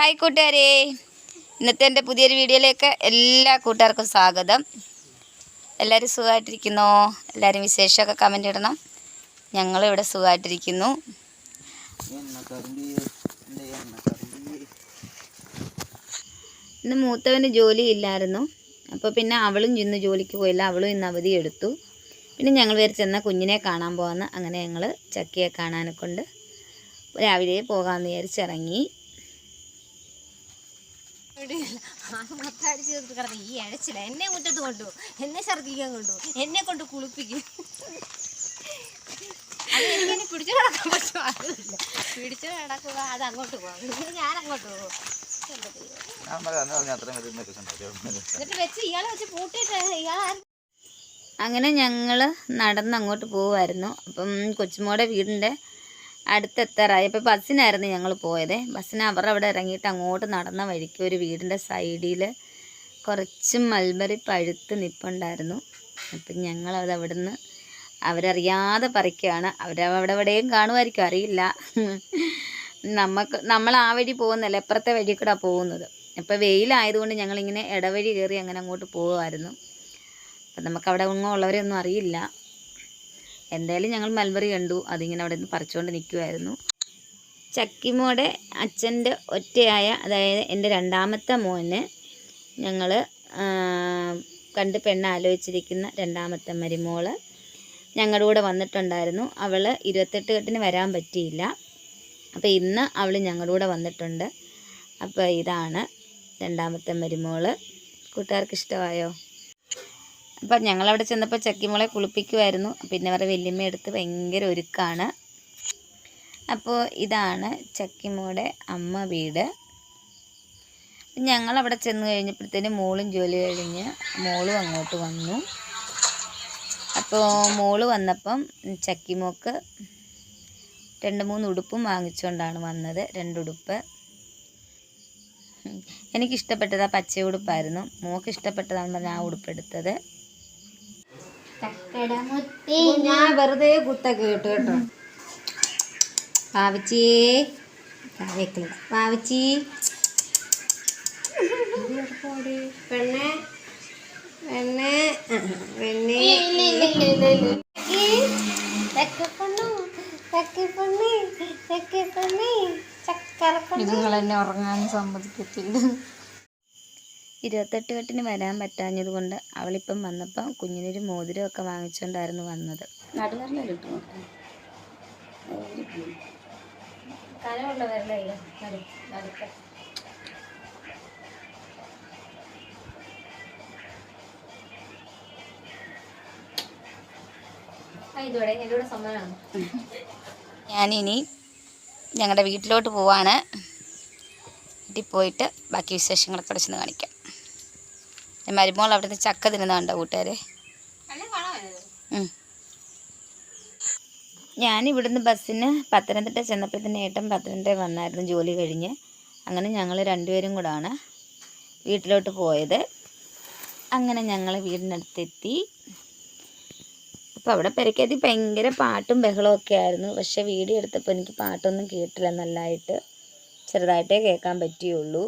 Hi കൂട്ടുകാരെ. ഇന്നത്തെ എന്റെ പുതിയൊരു വീഡിയോയിലേക്ക് എല്ലാ കൂട്ടുകാർക്കും സ്വാഗതം. എല്ലാവരും സുഖമായിട്ടിരിക്കുന്നോ? എല്ലാവരും വിശേഷമൊക്കെ കമന്റ് ഇടണം. ഞങ്ങളിവിടെ സുഖമായിട്ടിരിക്കുന്നു. ഇന്ന് മൂത്തവന് ജോലി ഇല്ലായിരുന്നു അപ്പോൾ പിന്നെ അവളും ഇന്ന് ജോലിക്ക് പോയില്ല. അവളും ഇന്ന് അവധി എടുത്തു. പിന്നെ ഞങ്ങൾ വേറെ ചെന്ന കുഞ്ഞിനെ കാണാൻ പോകാമെന്ന് അങ്ങനെ ഞങ്ങൾ ചക്കിയെ കാണാനെ കൊണ്ട് രാവിലെ പോകാമെന്ന് വിചാരിച്ചിറങ്ങി മൊത്തടിച്ച് തീർത്ത് കിടന്ന് ഈ അഴച്ചില്ല എന്നെ മുറ്റത്ത് കൊണ്ടു എന്നെ ഛർദ്ദിക്കാൻ കൊണ്ടു എന്നെ കൊണ്ട് കുളിപ്പിക്കും. പിടിച്ചു കിടക്കാൻ പറ്റുമോ അതില്ല പിടിച്ചു കിടക്കുക അത് അങ്ങോട്ട് പോകും. ഞാൻ അങ്ങോട്ട് പോകും. എന്താ ചെയ്യുക? എന്നിട്ട് വെച്ച് ഇയാളെ വെച്ച് പൂട്ടിയിട്ട് ഇയാൾ അങ്ങനെ ഞങ്ങൾ നടന്ന് അങ്ങോട്ട് പോവായിരുന്നു. അപ്പം കൊച്ചുമോടെ വീടിന്റെ അടുത്തെത്താറായി. അപ്പോൾ ബസ്സിനായിരുന്നു ഞങ്ങൾ പോയത്. ബസ്സിന് അവർ അവിടെ ഇറങ്ങിയിട്ട് അങ്ങോട്ട് നടന്ന വഴിക്ക് ഒരു വീടിന്റെ സൈഡിൽ കുറച്ച് മൽബറി പഴുത്ത് നിപ്പുണ്ടായിരുന്നു. അപ്പം ഞങ്ങളത് അവിടെ നിന്ന് അവരറിയാതെ പറിക്കുകയാണ് അവരവിടെ എവിടെയും കാണുമായിരിക്കും. അറിയില്ല. നമുക്ക് നമ്മൾ ആ വഴി പോകുന്നല്ല എപ്പുറത്തെ വഴി കൂടെ പോകുന്നത്. അപ്പോൾ വെയിലായതുകൊണ്ട് ഞങ്ങളിങ്ങനെ ഇടവഴി കയറി അങ്ങനെ അങ്ങോട്ട് പോകുമായിരുന്നു അപ്പം നമുക്കവിടെ ഉള്ളവരെയൊന്നും അറിയില്ല. എന്തായാലും ഞങ്ങൾ മൽബറി കണ്ടു. അതിങ്ങനെ അവിടെ നിന്ന് പറിച്ചുകൊണ്ട് നിൽക്കുമായിരുന്നു ചക്കിമോടെ അച്ഛന്റെ ഒറ്റയായ അതായത് എന്റെ രണ്ടാമത്തെ മോന് ഞങ്ങൾ കണ്ട് പെണ്ണ് ആലോചിച്ചിരിക്കുന്ന രണ്ടാമത്തെ മരുമോൾ ഞങ്ങളുടെ കൂടെ വന്നിട്ടുണ്ടായിരുന്നു. അവൾ ഇരുപത്തെട്ട് കെട്ടിന് വരാൻ പറ്റിയില്ല. അപ്പോൾ ഇന്ന് അവൾ ഞങ്ങളുടെ കൂടെ വന്നിട്ടുണ്ട്. അപ്പോൾ ഇതാണ് രണ്ടാമത്തെ മരുമോൾ. കൂട്ടുകാർക്ക് ഇഷ്ടമായോ? അപ്പം ഞങ്ങളവിടെ ചെന്നപ്പോൾ ചക്കിമോളെ കുളിപ്പിക്കുമായിരുന്നു പിന്നെ അവരുടെ വല്യമ്മ എടുത്ത് ഭയങ്കര ഒരുക്കാണ്. അപ്പോൾ ഇതാണ് ചക്കിമോടെ അമ്മ വീട്. ഞങ്ങളവിടെ ചെന്ന് കഴിഞ്ഞപ്പോഴത്തേനും മോളും ജോലി കഴിഞ്ഞ് മോളും അങ്ങോട്ട് വന്നു. അപ്പോൾ മോൾ വന്നപ്പം ചക്കിമോക്ക് രണ്ട് മൂന്ന് ഉടുപ്പും വാങ്ങിച്ചുകൊണ്ടാണ് വന്നത്. രണ്ടുടുപ്പ് എനിക്കിഷ്ടപ്പെട്ടത് ആ പച്ച ഉടുപ്പായിരുന്നു മോക്ക് ഇഷ്ടപ്പെട്ടതാണെന്ന് പറഞ്ഞാൽ ആ ഉടുപ്പെടുത്തത് ഞാൻ വെറുതെ കുത്തൊക്കെ കേട്ടു കേട്ടോ. പാവച്ചി. പാവച്ചി. പെണ്ണെ. പെണ്ണെ. പെണ്ണെ. നിങ്ങൾ എന്നെ ഉറങ്ങാൻ സമ്മതിക്കത്തില്ല. ഇരുപത്തെട്ട് കെട്ടിന് വരാൻ പറ്റാഞ്ഞത് കൊണ്ട് അവളിപ്പം വന്നപ്പോൾ കുഞ്ഞിനൊരു മോതിരമൊക്കെ വാങ്ങിച്ചുകൊണ്ടായിരുന്നു വന്നത്. നടുവരല കിട്ടുമോ കനമുള്ള വിരലല്ലേ നടു നടുക്ക ഇതോടെ എന്റെ കൂടെ സമ്മതമാണ് ഞാനിനി ഞങ്ങളുടെ വീട്ടിലോട്ട് പോവാണ്. വീട്ടിൽ പോയിട്ട് ബാക്കി വിശേഷങ്ങളൊക്കെ ചെന്ന് കാണിക്കാം. മരുമോൾ അവിടുത്തെ ചക്ക തിന്നുന്നുണ്ടോ കൂട്ടുകാരെ. ഞാൻ ഇവിടുന്ന് ബസ്സിന് പത്തനംതിട്ട ചെന്നപ്പോഴത്തേന് ഏട്ടൻ പത്തനംതിട്ട വന്നായിരുന്നു ജോലി കഴിഞ്ഞ്. അങ്ങനെ ഞങ്ങൾ രണ്ടുപേരും കൂടാണ് വീട്ടിലോട്ട് പോയത്. അങ്ങനെ ഞങ്ങൾ വീടിനടുത്തെത്തി. അപ്പോൾ അവിടെ പെരക്കേത്തി ഭയങ്കര പാട്ടും ബഹളവും ഒക്കെ ആയിരുന്നു. പക്ഷേ വീഡിയോ എടുത്തപ്പോൾ എനിക്ക് പാട്ടൊന്നും കേട്ടില്ല നല്ലതായിട്ട് ചെറുതായിട്ടേ കേൾക്കാൻ പറ്റിയുള്ളൂ.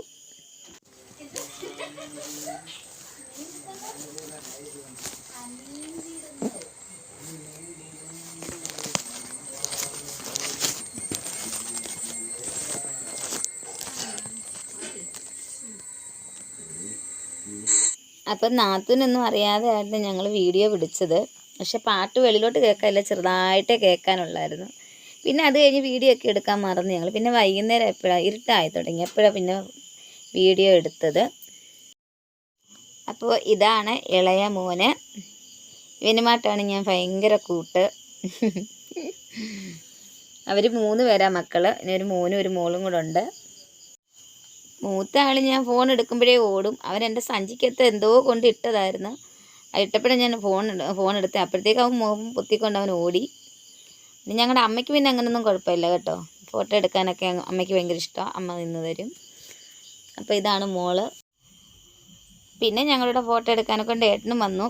അപ്പം നാത്തൂനൊന്നും അറിയാതെ ആയിരുന്നു ഞങ്ങൾ വീഡിയോ പിടിച്ചത് പക്ഷെ പാട്ട് വെളിയിലോട്ട് കേൾക്കാനില്ല ചെറുതായിട്ടേ കേൾക്കാനുള്ളായിരുന്നു. പിന്നെ അത് കഴിഞ്ഞ് വീഡിയോ ഒക്കെ എടുക്കാൻ മറന്നു ഞങ്ങൾ പിന്നെ വൈകുന്നേരം എപ്പോഴാണ് ഇരുട്ടായി തുടങ്ങി. എപ്പോഴാണ് പിന്നെ വീഡിയോ എടുത്തത്? അപ്പോൾ ഇതാണ് ഇളയ മോന്. ഇവനുമായിട്ടാണ് ഞാൻ ഭയങ്കര കൂട്ട്. അവർ മൂന്ന് പേരാ മക്കൾ ഇനി ഒരു മോനും ഒരു മോളും കൂടെ ഉണ്ട്. മൂത്ത ആൾ ഞാൻ ഫോൺ എടുക്കുമ്പോഴേ ഓടും. അവൻ എന്റെ സഞ്ചിക്കകത്ത് എന്തോ കൊണ്ട് ഇട്ടതായിരുന്നു. ഇട്ടപ്പോഴേ ഞാൻ ഫോൺ ഫോൺ എടുത്ത്. അപ്പോഴത്തേക്ക് അവൻ മുഖം പൊത്തിക്കൊണ്ട് അവൻ ഓടി. ഞങ്ങളുടെ അമ്മയ്ക്ക് പിന്നെ അങ്ങനൊന്നും കുഴപ്പമില്ല കേട്ടോ. ഫോട്ടോ എടുക്കാനൊക്കെ അമ്മയ്ക്ക് ഭയങ്കര ഇഷ്ടമാണ് അമ്മ നിന്ന് തരും. അപ്പോൾ ഇതാണ് മോൾ. പിന്നെ ഞങ്ങളുടെ ഫോട്ടോ എടുക്കാനൊക്കെ കൊണ്ട് ഏട്ടനും വന്നു.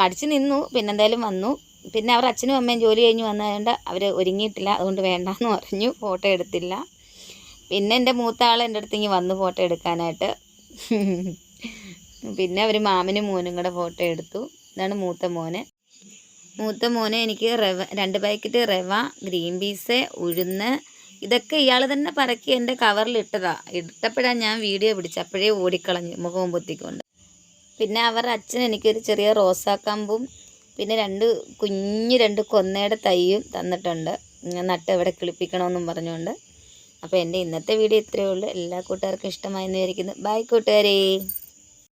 മടിച്ച് നിന്നു. പിന്നെ എന്തായാലും വന്നു. പിന്നെ അവർ അച്ഛനും അമ്മയും ജോലി കഴിഞ്ഞ് വന്നതുകൊണ്ട് അവർ ഒരുങ്ങിയിട്ടില്ല. അതുകൊണ്ട് വേണ്ടാന്ന് പറഞ്ഞു. ഫോട്ടോ എടുത്തില്ല. പിന്നെ എന്റെ മൂത്ത ആൾ എന്റെ അടുത്ത് ഇങ്ങനെ വന്നു ഫോട്ടോ എടുക്കാനായിട്ട്. പിന്നെ അവർ മാമനും മോനും കൂടെ ഫോട്ടോ എടുത്തു. ഇതാണ് മൂത്ത മോന്. മൂത്ത മോന് എനിക്ക് റവ രണ്ട് പാക്കറ്റ് റവ ഗ്രീൻ പീസ് ഉഴുന്ന്. ഇതൊക്കെ ഇയാൾ തന്നെ പറക്കി എന്റെ കവറിൽ ഇട്ടതാ. ഇട്ടപ്പോഴാണ് ഞാൻ വീഡിയോ പിടിച്ചത്. അപ്പോഴേ ഓടിക്കളഞ്ഞു. മുഖവും പൊത്തിക്കൊണ്ട് പിന്നെ അവർ അച്ഛൻ എനിക്കൊരു ചെറിയ റോസാക്കമ്പും പിന്നെ രണ്ട് കുഞ്ഞ് രണ്ട് കൊന്നയുടെ തൈയും തന്നിട്ടുണ്ട്. നട്ട് ഇവിടെ കിളിപ്പിക്കണമെന്നും പറഞ്ഞുകൊണ്ട്. അപ്പോൾ എന്റെ ഇന്നത്തെ വീഡിയോ ഇത്രയേ ഉള്ളൂ. എല്ലാ കൂട്ടുകാർക്കും ഇഷ്ടമായെന്ന് വിചാരിക്കുന്നു. ബൈ കൂട്ടുകാരേ.